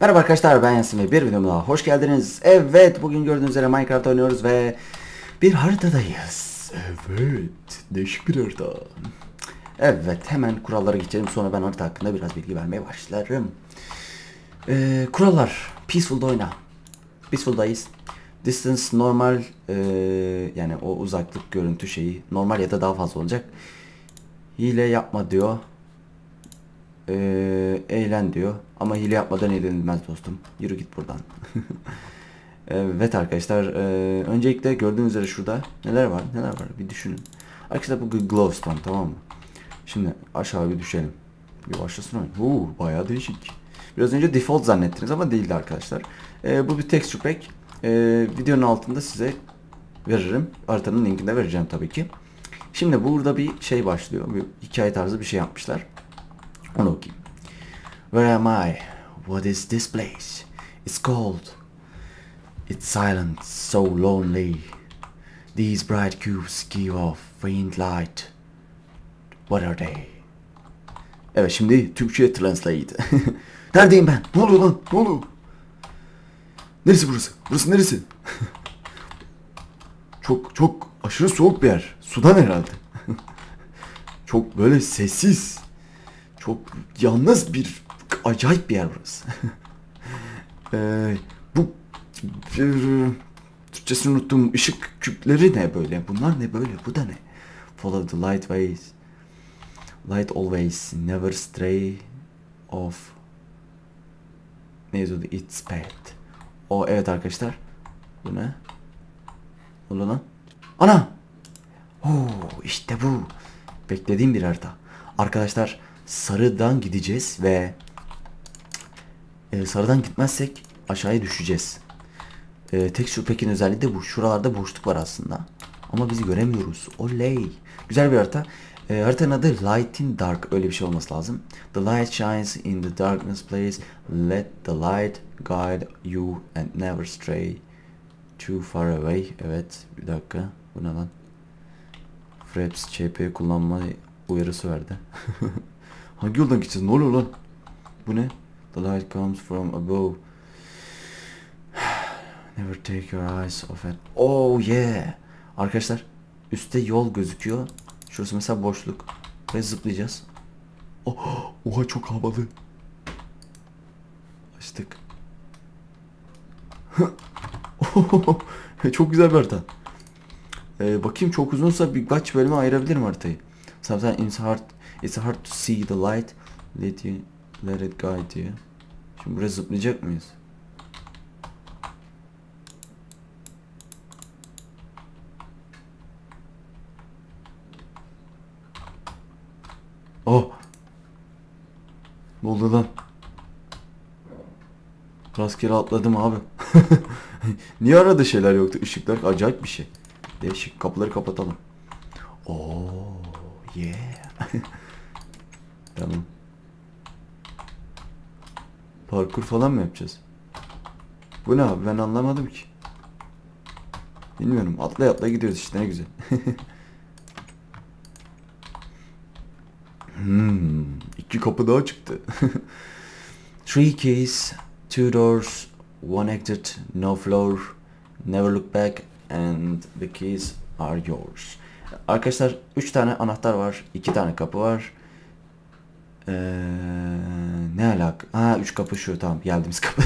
Merhaba arkadaşlar ben Yasin ve bir videoma daha hoş geldiniz. Evet bugün gördüğünüz üzere Minecraft oynuyoruz ve bir haritadayız. Evet değişik bir harita. Evet hemen kurallara geçelim sonra ben harita hakkında biraz bilgi vermeye başlarım. Ee, kurallar Peaceful'da oyna. Peaceful'dayız. Distance normal ee, yani o uzaklık görüntü şeyi normal ya da daha fazla olacak. Hile yapma diyor. Ee, eğlen diyor. Ama hile yapmadan eğlenilmez dostum. Yürü git buradan. evet arkadaşlar. E, öncelikle gördüğünüz üzere şurada neler var neler var bir düşünün. Arkadaşlar bu glowstone tamam mı? Şimdi aşağı bir düşelim. Bir başlasın oyun. Huu, bayağı değişik. Biraz önce default zannettiniz ama değildi arkadaşlar. E, bu bir texture pack. E, videonun altında size veririm. Haritanın linkini de vereceğim tabii ki. Şimdi burada bir şey başlıyor. Bir hikaye tarzı bir şey yapmışlar. Okuyayım. Where am I? What is this place? It's cold. It's silent, so lonely. These bright cubes give off faint light. What are they? Evet şimdi Türkçe translate. Neredeyim ben? Ne oluyor lan? Ne oluyor? Neresi burası? Burası neresi? çok çok aşırı soğuk bir yer. Sudan herhalde. çok böyle sessiz. Çok yalnız bir acayip bir yer burası. ee, bu Türkçesini unuttum. Işık küpleri ne böyle? Bunlar ne böyle? Bu da ne? Follow the light ways. Light always. Never stray off. Ne yazıyordu? Its path. O evet arkadaşlar. Bu ne? Ne lan? Ana! Oo, işte bu. Beklediğim bir harita. Arkadaşlar sarıdan gideceğiz ve e, sarıdan gitmezsek aşağıya düşeceğiz. E, tek şu pekin özelliği de bu. Şuralarda boşluk var aslında. Ama biz göremiyoruz. Oley. Güzel bir harita. E, haritanın adı Light in Dark. Öyle bir şey olması lazım. The light shines in the darkness place. Let the light guide you and never stray too far away. Evet. Bir dakika. Bu ne lan? Fraps CP kullanma uyarısı verdi. Hangi yoldan gideceğiz? Ne oluyor lan? Bu ne? The light comes from above. Never take your eyes off it. Oh yeah. Arkadaşlar üstte yol gözüküyor. Şurası mesela boşluk. Ve zıplayacağız. Oh, oha çok havalı. Açtık. çok güzel bir harita. Ee, bakayım çok uzunsa birkaç bölüme ayırabilirim haritayı. Sometimes it's hard, it's hard to see the light. Let you let it guide you. Şimdi buraya zıplayacak mıyız? Oh. Ne oldu lan? Rastgele atladım abi. Niye arada şeyler yoktu? Işıklar acayip bir şey. Değişik. Kapıları kapatalım. Oo, yeah. tamam. Parkur falan mı yapacağız? Bu ne abi? Ben anlamadım ki. Bilmiyorum. Atla atla gidiyoruz işte ne güzel. hmm, iki kapı daha çıktı. Three keys, two doors, one exit, no floor, never look back and the keys are yours. Arkadaşlar 3 tane anahtar var, 2 tane kapı var. Ee, ne alak? Ha 3 kapı şu tamam geldiğimiz kapı.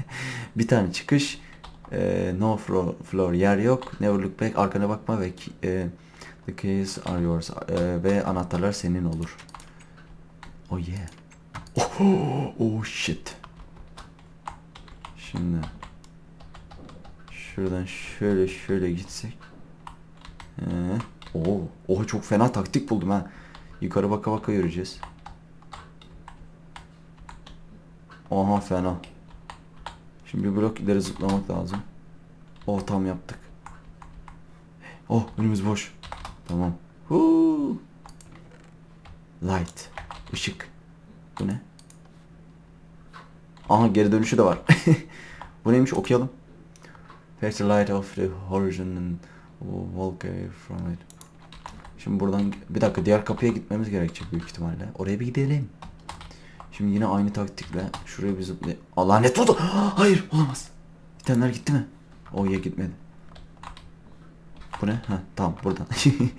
bir tane çıkış. Ee, no floor, floor yer yok. Never look back arkana bakma ve e, the keys are yours. Ee, ve anahtarlar senin olur. Oh yeah. Oh, oh shit. Şimdi şuradan şöyle şöyle gitsek. Ee, Oo, oha çok fena taktik buldum ha. Yukarı baka baka yürüyeceğiz. Oha fena. Şimdi bir blok ileri zıplamak lazım. Oh tam yaptık. Oh önümüz boş. Tamam. Huu. Light. Işık. Bu ne? Aha geri dönüşü de var. Bu neymiş okuyalım. Fetch light of the horizon and walk away from it. Şimdi buradan bir dakika diğer kapıya gitmemiz gerekecek büyük ihtimalle. Oraya bir gidelim. Şimdi yine aynı taktikle şuraya bir zıplay. Allah ne oldu? Hayır olamaz. İtemler gitti mi? O ya gitmedi. Bu ne? Ha tamam buradan.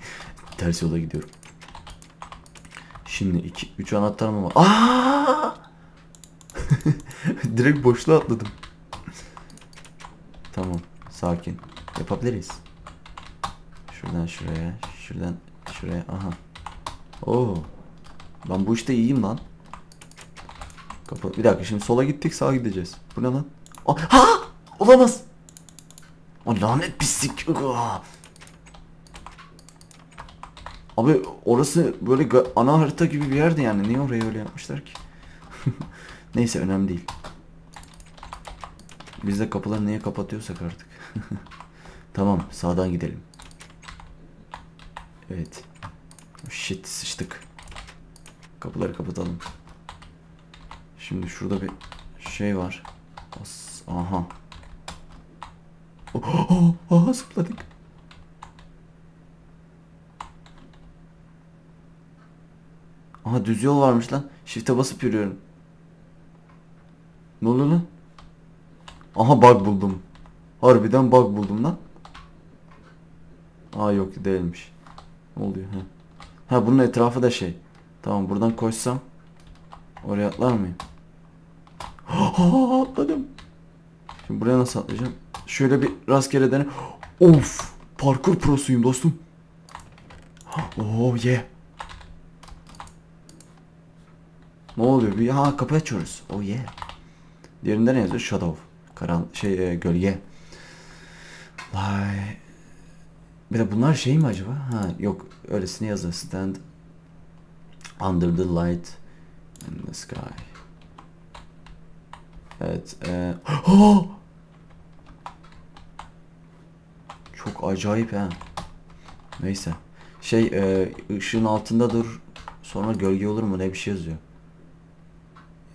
Ters yola gidiyorum. Şimdi 2 3 anahtar mı var? Aa! Direkt boşluğa atladım. Tamam, sakin. Yapabiliriz. Şuradan şuraya, şuradan şuraya. Aha. Oo. Ben bu işte iyiyim lan. Kapı. Bir dakika şimdi sola gittik sağa gideceğiz. Bu ne lan? Aa, ha! Olamaz. O lanet pislik. Abi orası böyle ana harita gibi bir yerdi yani. Niye orayı öyle yapmışlar ki? Neyse önemli değil. Biz de kapıları niye kapatıyorsak artık. tamam sağdan gidelim. Evet. Shit sıçtık. Kapıları kapatalım. Şimdi şurada bir şey var. As Aha. Oh, oh, oh, zıpladık. Aha düz yol varmış lan. Shift'e basıp yürüyorum. Ne oluyor lan? Aha bug buldum. Harbiden bug buldum lan. Aa yok değilmiş. Ne oluyor ha? Ha bunun etrafı da şey. Tamam buradan koşsam oraya atlar mıyım? Atladım. Şimdi buraya nasıl atlayacağım? Şöyle bir rastgele dene. Of! Parkur prosuyum dostum. Oh yeah. Ne oluyor? Bir ha kapı açıyoruz. Oh yeah. Diğerinde ne yazıyor? Shadow. Karan şey e, gölge. Vay. Bir de bunlar şey mi acaba? Ha yok öylesine yazıyor. Stand under the light in the sky. Evet. E! Çok acayip ha. Neyse. Şey e, ışığın altında dur. Sonra gölge olur mu ne bir şey yazıyor.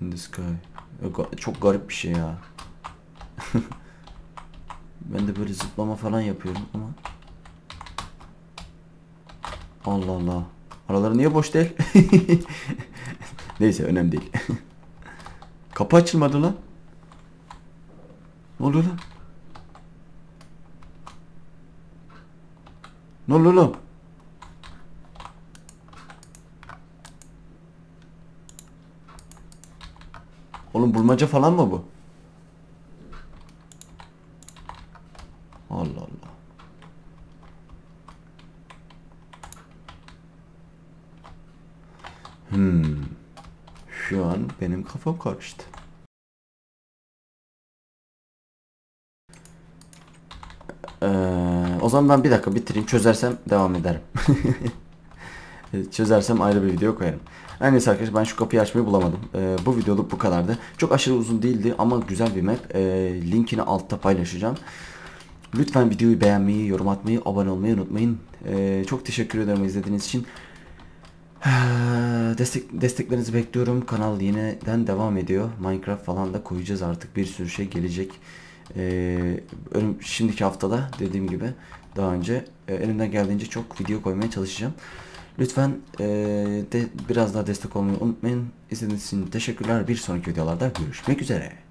In the sky. Ga- Çok garip bir şey ya. ben de böyle zıplama falan yapıyorum ama. Allah Allah. Araları niye boş değil? Neyse önemli değil. Kapı açılmadı lan. Ne oluyor lan? Ne oluyor lan? Oğlum bulmaca falan mı bu? Allah Allah. Hmm. Şu an benim kafam karıştı. Ee, o zaman ben bir dakika bitireyim. Çözersem devam ederim. Çözersem ayrı bir video koyarım. Her neyse arkadaşlar ben şu kapıyı açmayı bulamadım. Ee, bu videoluk bu kadardı. Çok aşırı uzun değildi ama güzel bir map. Ee, linkini altta paylaşacağım. Lütfen videoyu beğenmeyi, yorum atmayı, abone olmayı unutmayın. Ee, çok teşekkür ederim izlediğiniz için. Ee, Destek, desteklerinizi bekliyorum. Kanal yeniden devam ediyor. Minecraft falan da koyacağız artık. Bir sürü şey gelecek. Ee, önüm- şimdiki haftada dediğim gibi daha önce e, elimden geldiğince çok video koymaya çalışacağım. Lütfen e, de biraz daha destek olmayı unutmayın. İzlediğiniz için teşekkürler. Bir sonraki videolarda görüşmek üzere.